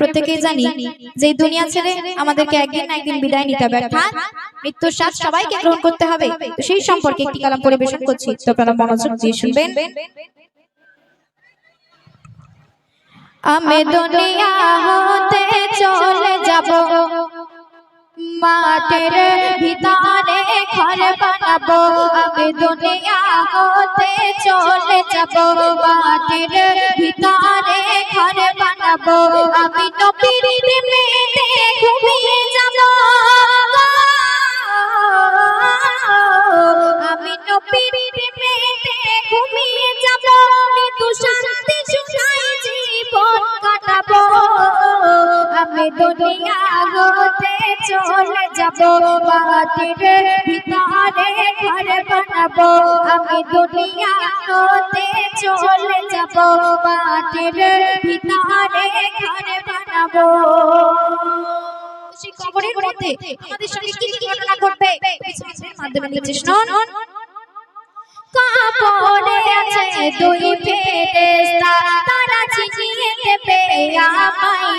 প্রত্যেকেই জানি যে দুনিয়া ছেড়ে আমাদেরকে একদিন না একদিন বিদায় নিতে হবে। অর্থাৎ মৃত্যুর স্বাদ সবাইকে গ্রহণ করতে হবে। সেই সম্পর্কে একটি কালাম পরিবেশন করছি। তো আপনারা মনোযোগ দিয়ে শুনবেন। আমি দুনিয়া হতে চলে যাব, মাটির ভিতরে ঘর বানাবো। আমি দুনিয়া হতে চলে যাব, মাটির ভিতরে আমি নবীর দুনিয়া হতে চলে যাব মাটির ভিতরে ঘর বানাবো। আমি দুনিয়া হতে চলে যাব মাটির ভিতরে ঘর বানাবো। তারা চিনিয়ে দেবে, আমায়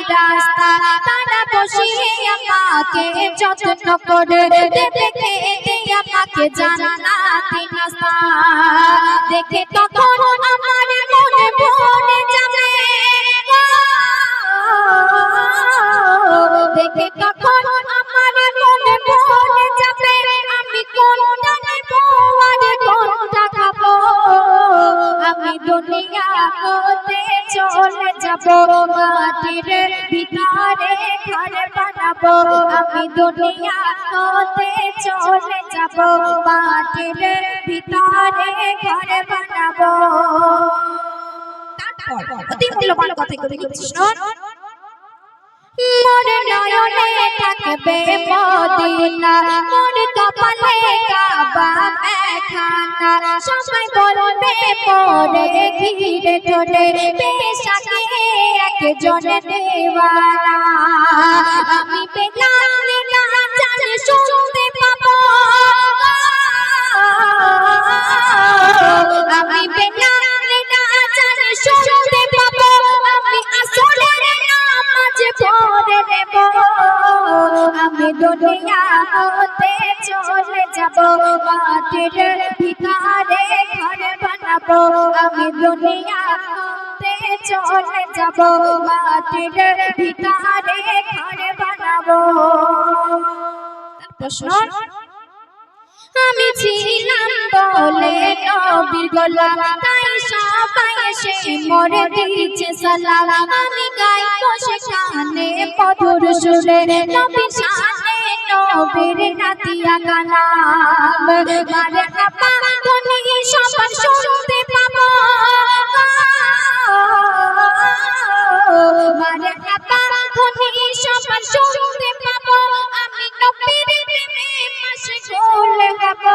তারা বসিয়ে আমাকে যত্ন করে দেবে আমাকে জান্নাতি নাস্তা দেখে তখন আমার মনে ভরে যাবে দেখে তখন আমার মনে ভরে যাবে আমি কোনটা নেব আর কোনটা খাব? আমি দুনিয়া হতে চলে যাব মাটির ভিতরে, ঘর বানাবো। আমি দুনিয়া হতে চলে যাব মাটির ভিতরে, ঘর বানাবো। তারপর অতি মোর নয়নে থাকবে মদিনা কাবা একখানা সবাই বলবে পরে ঘিরে আমি পেলাম না শুনতে আমি পেলাম না শুনতে আমি আসলে নেব। আমি দুনিয়া হতে চলে মাটির ভিতরে ঘর বানাবো। আমি দুনিয়া চলে যাব। মাটির ভিতরে ঘর বানাবো। প্রশ্ন আমি ছিলাম বলে নবীর গোলাম, তাই সবাই এসে মরে দিচ্ছে সালাম। আমি গাইব সেখানে মধুর সুরে নবীর শানে নবীর নাতিয়া কালাম। মারে আপা তুমি সবার শুনতে পাবো। মারে আপা তুমি সবার শুনতে পাবো। আমি নবীর প্রেমে মশগুল হব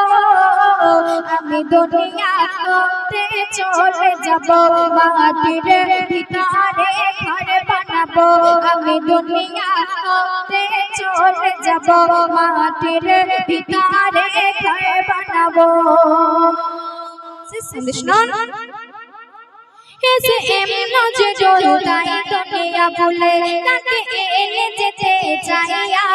আমি দুনিয়া হতে চলে যাব। মাটির ঘর বানাবো আমি দুনিয়া হতে চলে যাব মাটির ভিতরে ঘর বানাবো। শুনুন এসে এমন যে জলতাই দুনিয়া বলে তাকে এনে যেতে চাই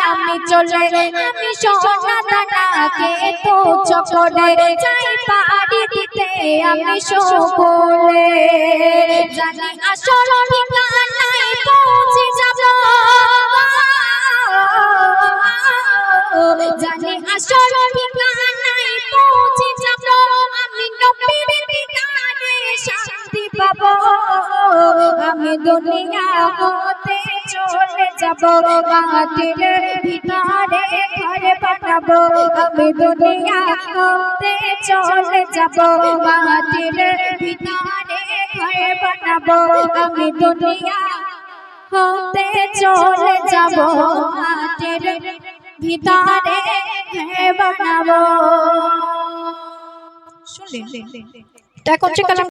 আমি চলে। আমি সোনা দানাকে তো চকরে চাই পাড়ি দিতে আমি সকলে। জানি আসল ঠিকানায় পৌঁছে যাব। জানি আসল দুনিয়া হতে চলে যাব মাটির ভিতরে ঘর বানাবো আমি দুনিয়া হতে চলে যাব মাটির ভিতরে ঘর বানাবো আমি দুনিয়া হতে চলে যাব মাটির ভিতরে ঘর বানাবো শুনলেন? যে কালাম